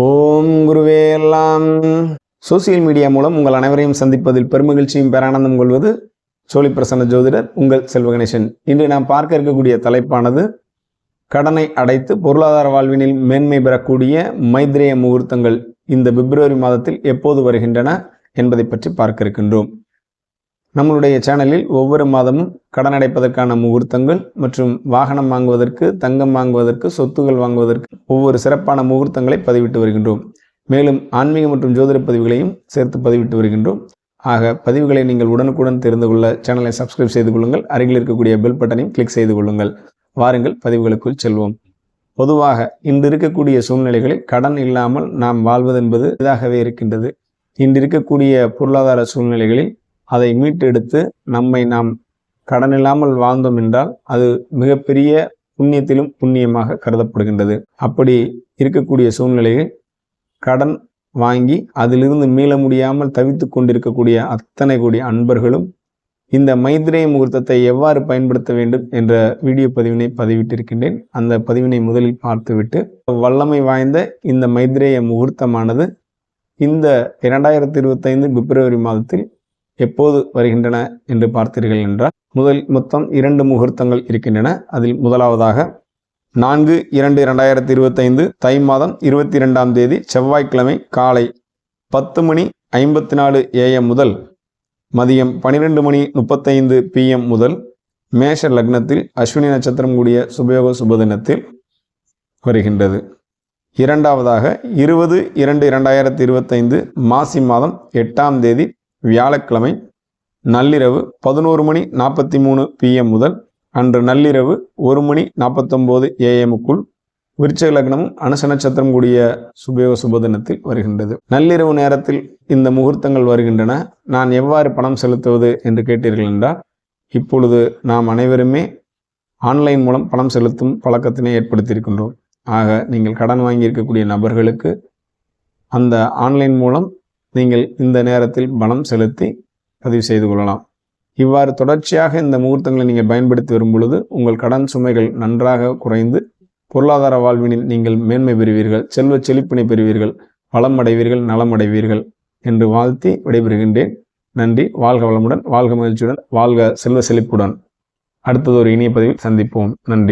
ஓம் குருவே எல்லாம். Social media மூலம் உங்கள் அனைவரையும் சந்திப்பதில் பெருமகிழ்ச்சியும் பேரானந்தம் கொள்வது சோழி பிரசன்ன ஜோதிடர் உங்கள் செல்வ கணேசன் இன்று நாம் பார்க்க இருக்கக்கூடிய தலைப்பானது கடனை அடைத்து பொருளாதார வாழ்வினில் மேன்மை பெறக்கூடிய மைத்ரேய முகூர்த்தங்கள் இந்த பிப்ரவரி மாதத்தில் எப்போது வருகின்றன என்பதை பற்றி பார்க்க இருக்கின்றோம். நம்மளுடைய சேனலில் ஒவ்வொரு மாதமும் கடன் அடைப்பதற்கான முகூர்த்தங்கள் மற்றும் வாகனம் வாங்குவதற்கு தங்கம் வாங்குவதற்கு சொத்துகள் வாங்குவதற்கு ஒவ்வொரு சிறப்பான முகூர்த்தங்களை பதிவிட்டு வருகின்றோம். மேலும் ஆன்மீக மற்றும் ஜோதிட பதிவுகளையும் சேர்த்து பதிவிட்டு வருகின்றோம். ஆக பதிவுகளை நீங்கள் உடனுக்குடன் தெரிந்து கொள்ள சேனலை சப்ஸ்கிரைப் செய்து கொள்ளுங்கள். அருகில் இருக்கக்கூடிய பெல் பட்டனையும் கிளிக் செய்து கொள்ளுங்கள். வாருங்கள் பதிவுகளுக்குள் செல்வோம். பொதுவாக இன்று இருக்கக்கூடிய சூழ்நிலைகளில் கடன் இல்லாமல் நாம் வாழ்வது என்பது இதாகவே இருக்கின்றது. இன்று இருக்கக்கூடிய பொருளாதார சூழ்நிலைகளில் அதை மீட்டெடுத்து நம்மை நாம் கடன் இல்லாமல் வாழ்ந்தோம் என்றால் அது மிகப்பெரிய புண்ணியத்திலும் புண்ணியமாக கருதப்படுகின்றது. அப்படி இருக்கக்கூடிய சூழ்நிலையில் கடன் வாங்கி அதிலிருந்து மீள முடியாமல் தவித்து கொண்டிருக்கக்கூடிய அத்தனை கூடிய அன்பர்களும் இந்த மைத்ரேய முகூர்த்தத்தை எவ்வாறு பயன்படுத்த வேண்டும் என்ற வீடியோ பதிவினை பதிவிட்டிருக்கின்றேன். அந்த பதிவினை முதலில் பார்த்துவிட்டு வல்லமை வாய்ந்த இந்த மைத்ரேய முகூர்த்தமானது இந்த இரண்டாயிரத்தி இருபத்தைந்து பிப்ரவரி மாதத்தில் எப்போது வருகின்றன என்று பார்த்தீர்கள் என்றால் முதல் மொத்தம் இரண்டு முகூர்த்தங்கள் இருக்கின்றன. அதில் முதலாவதாக நான்கு இரண்டு இரண்டாயிரத்தி இருபத்தைந்து தை மாதம் இருபத்தி இரண்டாம் தேதி செவ்வாய்க்கிழமை காலை பத்து மணி ஐம்பத்தி நாலு ஏஎம் முதல் மதியம் பனிரெண்டு மணி முப்பத்தைந்து பிஎம் முதல் மேஷ லக்னத்தில் அஸ்வினி நட்சத்திரம் கூடிய சுபயோக சுபதினத்தில் வருகின்றது. இரண்டாவதாக இருபது இரண்டு இரண்டாயிரத்தி இருபத்தைந்து மாசி மாதம் எட்டாம் தேதி வியாழக்கிழமை நள்ளிரவு பதினோரு மணி நாற்பத்தி மூணு பிஎம் முதல் அன்று நள்ளிரவு ஒரு மணி நாற்பத்தொம்போது ஏஎம்முக்குள் விருச்சக லக்னமும் அனுச நட்சத்திரம் கூடிய சுபயோக சுபதினத்தில் வருகின்றது. நள்ளிரவு நேரத்தில் இந்த முகூர்த்தங்கள் வருகின்றன. நான் எவ்வாறு பணம் செலுத்துவது என்று கேட்டீர்கள் என்றால் இப்பொழுது நாம் அனைவருமே ஆன்லைன் மூலம் பணம் செலுத்தும் பழக்கத்தினை ஏற்படுத்தியிருக்கின்றோம். ஆக நீங்கள் கடன் வாங்கி இருக்கக்கூடிய நபர்களுக்கு அந்த ஆன்லைன் மூலம் நீங்கள் இந்த நேரத்தில் பணம் செலுத்தி பதிவு செய்து கொள்ளலாம். இவ்வாறு தொடர்ச்சியாக இந்த முகூர்த்தங்களை நீங்கள் பயன்படுத்தி வரும் பொழுது உங்கள் கடன் சுமைகள் நன்றாக குறைந்து பொருளாதார வாழ்வினில் நீங்கள் மேன்மை பெறுவீர்கள் செல்வ செழிப்பினை பெறுவீர்கள் வளம் அடைவீர்கள் நலம் அடைவீர்கள் என்று வாழ்த்தி விடைபெறுகின்றேன். நன்றி வாழ்க வளமுடன் வாழ்க மகிழ்ச்சியுடன் வாழ்க செல்வ செழிப்புடன். அடுத்தது ஒரு இணைய பதிவில் சந்திப்போம். நன்றி.